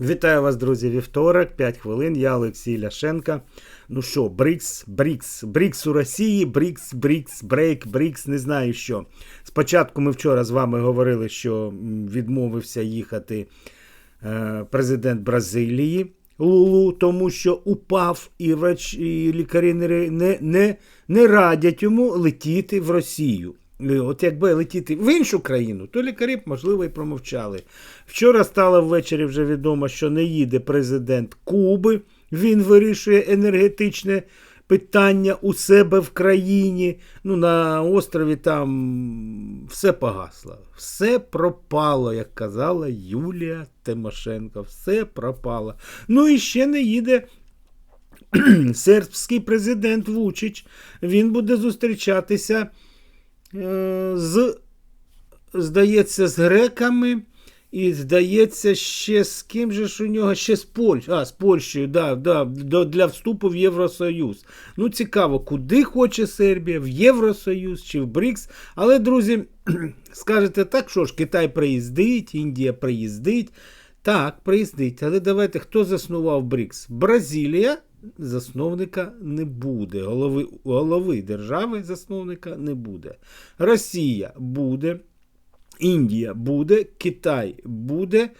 Вітаю вас, друзі, вівторок, 5 хвилин. Я Олексій Ляшенка. Ну що, Брікс, Брікс, Брікс у Росії, Брікс, Брікс, Брейк, Брікс, не знаю що. Спочатку ми вчора з вами говорили, що відмовився їхати е, президент Бразилії Лулу, тому що упав, і, врач, і лікарі не, не, не, радять йому летіти в Росію. Е, От якби летіти в іншу країну, то лікарі б, можливо, і промовчали. Вчора стало ввечері вже відомо, що не їде президент Куби. Він вирішує енергетичне питання у себе в країні. Ну, на острові там все погасло. Все пропало, як казала Юлія Тимошенко. Все пропало. Ну і ще не їде сербський президент Вучич. Він буде зустрічатися з, здається, з греками. І здається, ще з ким же ж у нього ще з Польщею. А, з Польщею, да, да, для вступу в Євросоюз. Ну, цікаво, куди хоче Сербія, в Євросоюз чи в БРІКС. Але, друзі, скажете так, що ж, Китай приїздить, Індія приїздить. Так, приїздить. Але давайте, хто заснував БРІКС? Бразилія засновника не буде. Голови, голови держави засновника не буде. Росія буде. Індія буде, Китай буде,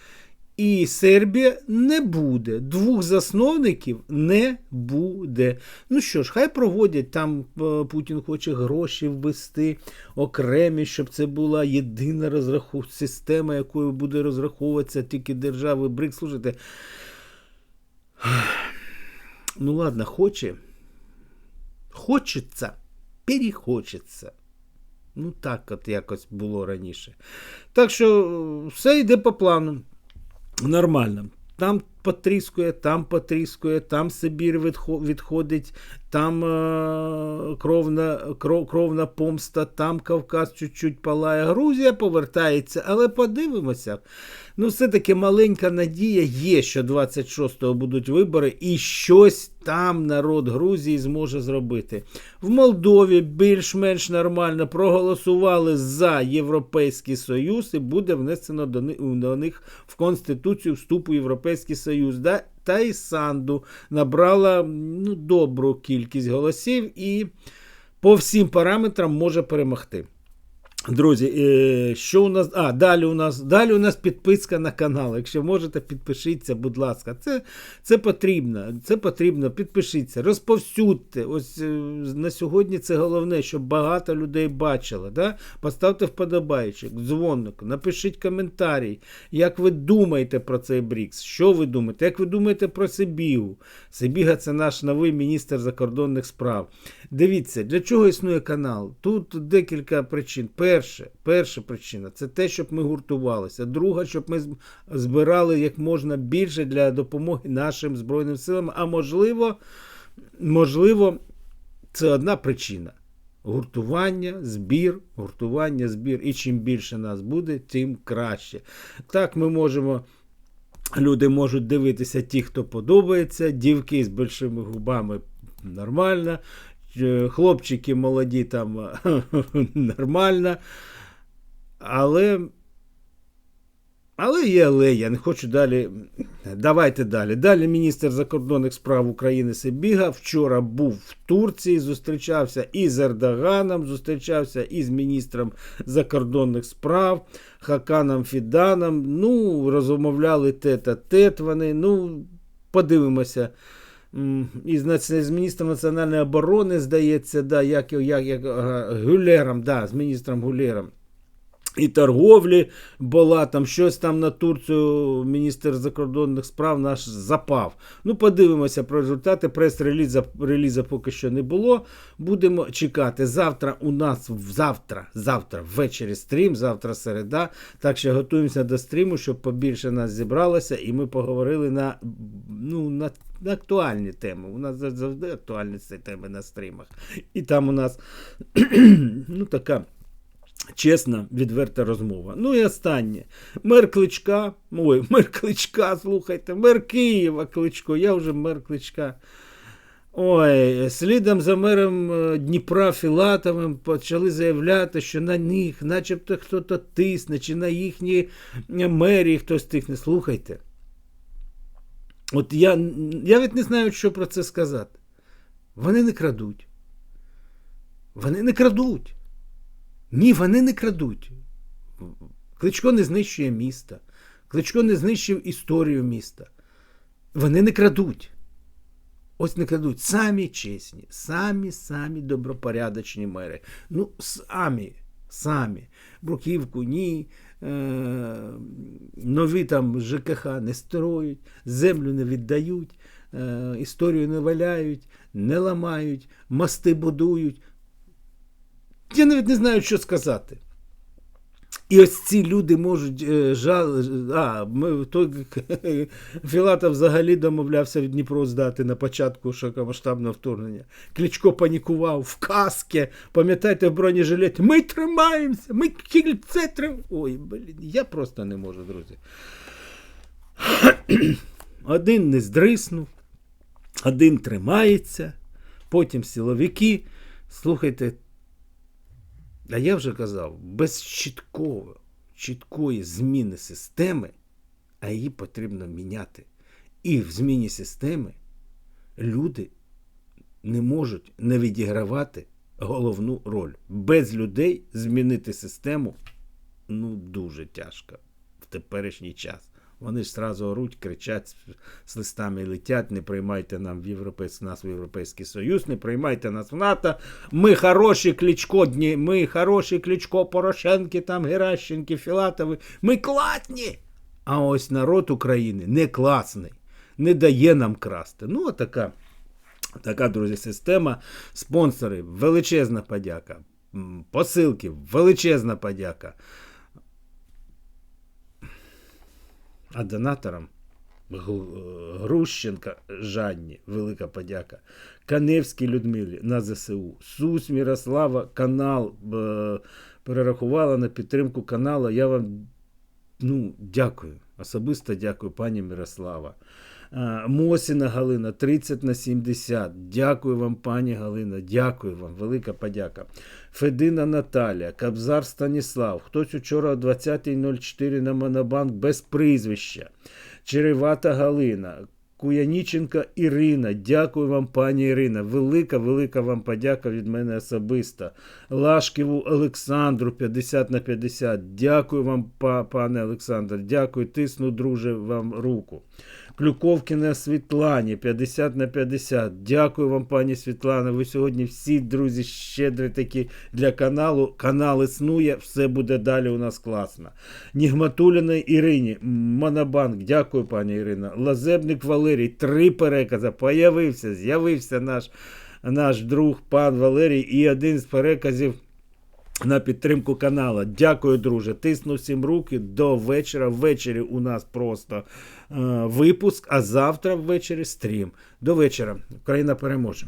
і Сербія не буде. Двох засновників не буде. Ну що ж, хай проводять там е, Путін хоче гроші ввести окремі, щоб це була єдина розраху... система, якою буде розраховуватися тільки держави БРИК. Слушайте. Ну ладно, хоче. Хочеться, перехочеться. Ну, так от якось було раніше. Так що все йде по плану. Нормально. Там потріскує, там потріскує, там Сибір відходить, там е, кровна, кров, кровна помста, там Кавказ чуть-чуть палає. Грузія повертається, але подивимося. Ну, все-таки маленька надія є, що 26-го будуть вибори, і щось там народ Грузії зможе зробити. В Молдові більш-менш нормально проголосували за Європейський Союз і буде внесено до ни- до них в Конституцію вступу в Європейський Союз. Да? Та і Санду набрала ну, добру кількість голосів і по всім параметрам може перемогти. Друзі, е, що у нас? А, далі у нас далі у нас підписка на канал. Якщо можете, підпишіться, будь ласка. Це, це потрібно. Це потрібно. Підпишіться, розповсюдьте. Ось е, на сьогодні це головне, щоб багато людей бачило. Да? Поставте вподобайчик, дзвоник, напишіть коментарі, як ви думаєте про цей Брікс. Що ви думаєте? Як ви думаєте про Сибігу? Сибіга це наш новий міністр закордонних справ. Дивіться, для чого існує канал? Тут декілька причин. Перше, перша причина це те, щоб ми гуртувалися. Друга, щоб ми збирали як можна більше для допомоги нашим Збройним силам. А можливо, можливо, це одна причина. Гуртування, збір, гуртування, збір. І чим більше нас буде, тим краще. Так ми можемо. Люди можуть дивитися ті, хто подобається, дівки з большими губами нормально, хлопчики молоді там нормально. Але. Але є але, я не хочу далі. Давайте далі. Далі міністр закордонних справ України Сибіга вчора був в Турції, зустрічався і з Ердоганом, зустрічався і з міністром закордонних справ Хаканом Фіданом. Ну, розмовляли тет-а-тет вони. Ну, подивимося. М, І з, міністром національної оборони, здається, да, як, як, як Гюлером, да, з міністром Гюлером. І торговлі була там щось там на Турцію міністр закордонних справ наш запав. Ну, подивимося про результати. Прес-реліза реліза поки що не було. Будемо чекати. Завтра у нас завтра, завтра ввечері стрім, завтра середа. Так що готуємося до стріму, щоб побільше нас зібралося, і ми поговорили на, ну, на, актуальні теми. У нас завжди актуальні ці теми на стрімах. І там у нас ну, така. Чесна, відверта розмова. Ну і останнє. Мер Кличка. Ой, мер Кличка, слухайте, мер Києва Кличко, я вже мер Кличка. Ой, слідом за мером е, Дніпра Філатовим почали заявляти, що на них, начебто, хтось тисне, чи на їхні мерії хтось тисне. Слухайте. От я, я навіть не знаю, що про це сказати. Вони не крадуть. Вони не крадуть. Ні, вони не крадуть. Кличко не знищує міста. Кличко не знищив історію міста. Вони не крадуть. Ось не крадуть. Самі чесні, самі, самі добропорядочні мери. Ну, самі, самі. Бруківку, ні. Е- нові там ЖКХ не строють, землю не віддають, е- історію не валяють, не ламають, мости будують. Я навіть не знаю, що сказати. І ось ці люди можуть е, жал. А, ми той Філатов взагалі домовлявся в Дніпро здати на початку широкомасштабного вторгнення. Кличко панікував в каски. Пам'ятаєте, в бронежилеті. Ми тримаємося, ми кільце тримаємо. Ой, блін, я просто не можу, друзі. Один не здриснув, один тримається, потім силовики. Слухайте, а я вже казав, без чіткого, чіткої зміни системи, а її потрібно міняти. І в зміні системи люди не можуть не відігравати головну роль. Без людей змінити систему ну дуже тяжко в теперішній час. Вони ж сразу оруть, кричать, з листами летять, не приймайте нам в європейськ, нас в Європейський Союз, не приймайте нас в НАТО. Ми хороші кличко, дні, ми хороші кличко Порошенки, там Геращенки, Філатови. Ми класні. А ось народ України не класний, не дає нам красти. Ну, така, така друзі, система. Спонсори, величезна подяка. Посилки, величезна подяка. А донаторам Грущенка Жанні, велика подяка. Каневській Людмилі на ЗСУ. Сус Мірослава канал е, перерахувала на підтримку каналу. Я вам ну, дякую. Особисто дякую, пані Мирослава. Е, Мосіна Галина 30 на 70. Дякую вам, пані Галина. Дякую вам. Велика подяка. Федина Наталія, Кабзар Станіслав. Хтось учора о 20.04 на Монобанк без прізвища. Черевата Галина. Куяніченка Ірина, дякую вам, пані Ірина. Велика, велика вам подяка від мене особисто. Лашківу Олександру 50 на 50. Дякую вам, пане Олександр. Дякую, тисну, друже, вам руку. Клюковкіна Світлані 50 на 50. Дякую вам, пані Світлана. Ви сьогодні всі друзі щедрі такі для каналу. Канал існує, все буде далі у нас класно. Нігматуліна Ірині, Монобанк, дякую, пані Ірина. Лазебник Валерій, три перекази. Появився, з'явився наш, наш друг пан Валерій і один з переказів. На підтримку канала. Дякую, друже. Тисну всім руки до вечора. Ввечері у нас просто е, випуск, а завтра ввечері стрім. До вечора. Україна переможе.